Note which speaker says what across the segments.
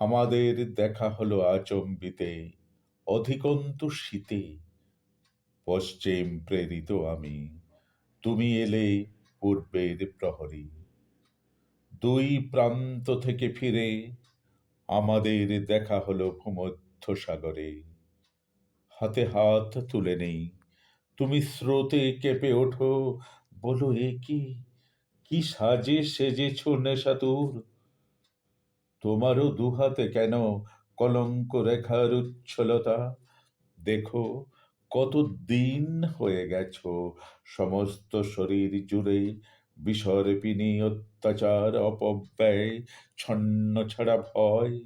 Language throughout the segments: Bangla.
Speaker 1: আমাদের দেখা হলো আচম্বিতে, অধিকন্তু শীতে। পশ্চিম প্রেরিত আমি, তুমি এলে পূর্বের প্রহরী। দুই প্রান্ত থেকে ফিরে, আমাদের দেখা হলো ভূমধ্য সাগরে হাতে হাত তুলে নেই, তুমি স্রোতে কেঁপে ওঠো, বলো এ কি সাজে সেজেছ নেশাতুর? তোমারও দুহাতে কেন কলঙ্ক রেখার উচ্ছলতা? দেখো কত দিন হয়ে গেছ সমস্ত শরীর জুড়ে বিষর্পিনী অত্যাচার, অপব্যয়, ছন্ন ছাড়া ভয়।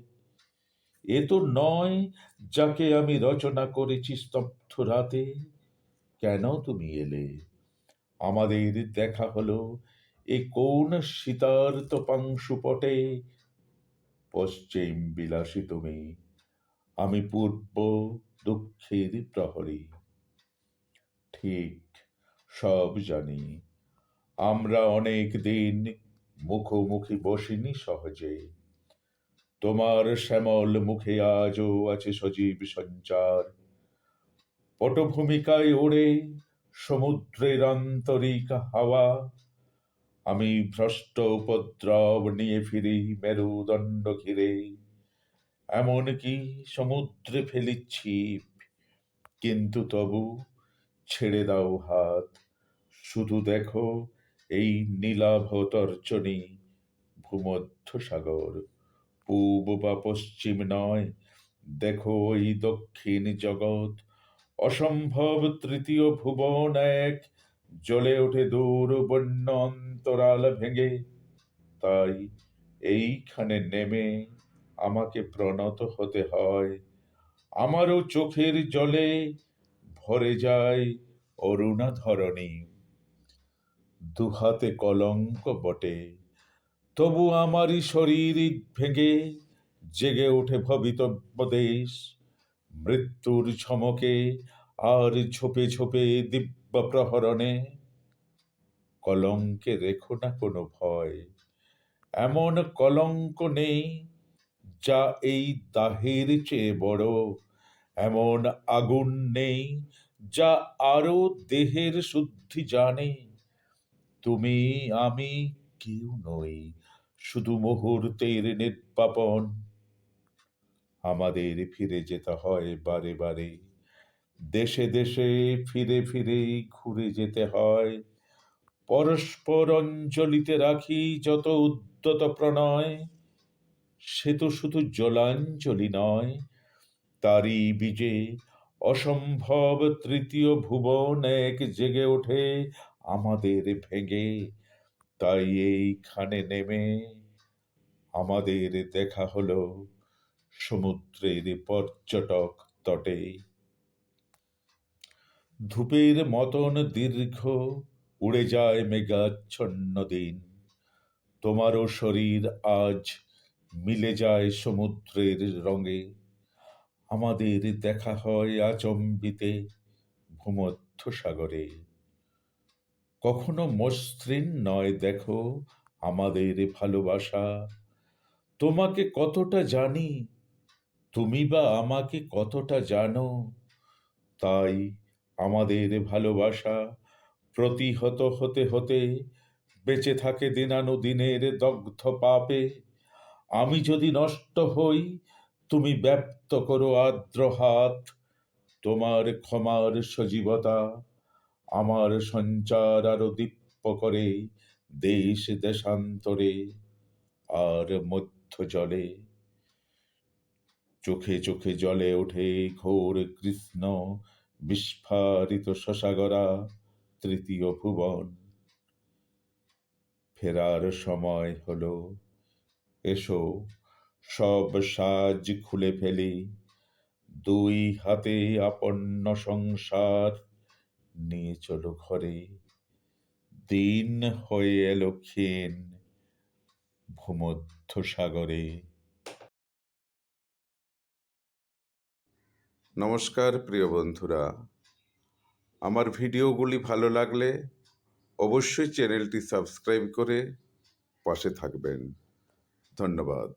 Speaker 1: এ তো নয় যাকে আমি রচনা করেছি স্তব্ধ রাতে। কেন তুমি এলে? আমাদের দেখা হলো এ কোন শীতার্ত পাংশুপটে। পশ্চিম বিলাসী তুমি, আমি পূর্ব দুঃখের প্রহরী। ঠিক সব জানি, আমরা অনেক দিন মুখোমুখি বসিনি সহজে। তোমার শ্যামল মুখে আজও আছে সজীব সঞ্চার। পটভূমিকায় ওড়ে সমুদ্রের আন্তরিক হাওয়া। আমি ভ্রষ্ট উপদ্রব নিয়ে ফিরি মেরুদণ্ড ঘিরে। এমনকি সমুদ্রে ফেলি ছিপ কিন্তু তবু ছেড়ে দাও হাত। শুধু দেখো এই নীলাভ তর্জনী ভূমধ্য সাগর পূব বা পশ্চিম নয়, দেখো ওই দক্ষিণ জগৎ। অসম্ভব তৃতীয় ভুবন এক জ্বলে ওঠে দূর বন্য অন্তরাল ভেঙে। তাই এইখানে নেমে আমাকে প্রণত হতে হয়। আমারও চোখের জলে ভরে যায় অরুণা ধরণী দুহাতে কলঙ্ক বটে, তবু আমারই শরীর ভেঙে জেগে ওঠে ভবিতব্য দেশ। মৃত্যুর ছমকে আর ঝোপে ঝোপে দিব্য প্রহরণে কলঙ্কে রেখো না কোনো ভয়। এমন কলঙ্ক নেই যা এই দাহের চেয়ে বড়। এমন আগুন নেই যা আরও দেহের শুদ্ধি জানে। তুমি, আমি কেউ নই, শুধু মুহূর্তের নির্বাপন। আমাদের ফিরে যেতে হয় বারে বারে। দেশে দেশে ফিরে ফিরে ঘুরে যেতে হয়। পরস্পর অঞ্জলিতে রাখি যত উদ্যত প্রণয়, সে তো শুধু জলাঞ্জলি নয়, তারই বীজে অসম্ভব তৃতীয় ভুবন এক জেগে ওঠে আমাদের ভেঙে। তাই এইখানে নেমে আমাদের দেখা হলো সমুদ্রের পর্যটক তটে। ধূপের মতন দীর্ঘ উড়ে যায় মেঘাচ্ছন্ন দিন। তোমারও শরীর আজ মিলে যায় সমুদ্রের রঙে। আমাদের দেখা হয় আচম্বিতে ভূমধ্য সাগরে কখনো মসৃণ নয় দেখো আমাদের ভালোবাসা। তোমাকে কতটা জানি, তুমি বা আমাকে কতটা জানো, তাই আমাদের ভালোবাসা প্রতিহত হতে হতে বেঁচে থাকে দিনানুদিনের দগ্ধ পাপে। আমি যদি নষ্ট হই, তুমি ব্যপ্ত করো আর্দ্র হাত। তোমার ক্ষমার সজীবতা আমার সঞ্চার আরও দীপ্য করে দেশ দেশান্তরে আর মধ্য জলে। চোখে চোখে জলে ওঠে ঘোর কৃষ্ণ বিস্ফারিত শশাগরা তৃতীয় ভুবন। ফেরার সময় হল। এসো, সব সাজ খুলে ফেলি। দুই হাতে আপন্ন সংসার নিয়ে চলো ঘরে। দিন হয়ে এলো ক্ষীণ ভূমধ্য সাগরে
Speaker 2: নমস্কার প্রিয় বন্ধুরা। আমার ভিডিওগুলি ভালো লাগলে অবশ্যই চ্যানেলটি সাবস্ক্রাইব করে পাশে থাকবেন। ধন্যবাদ।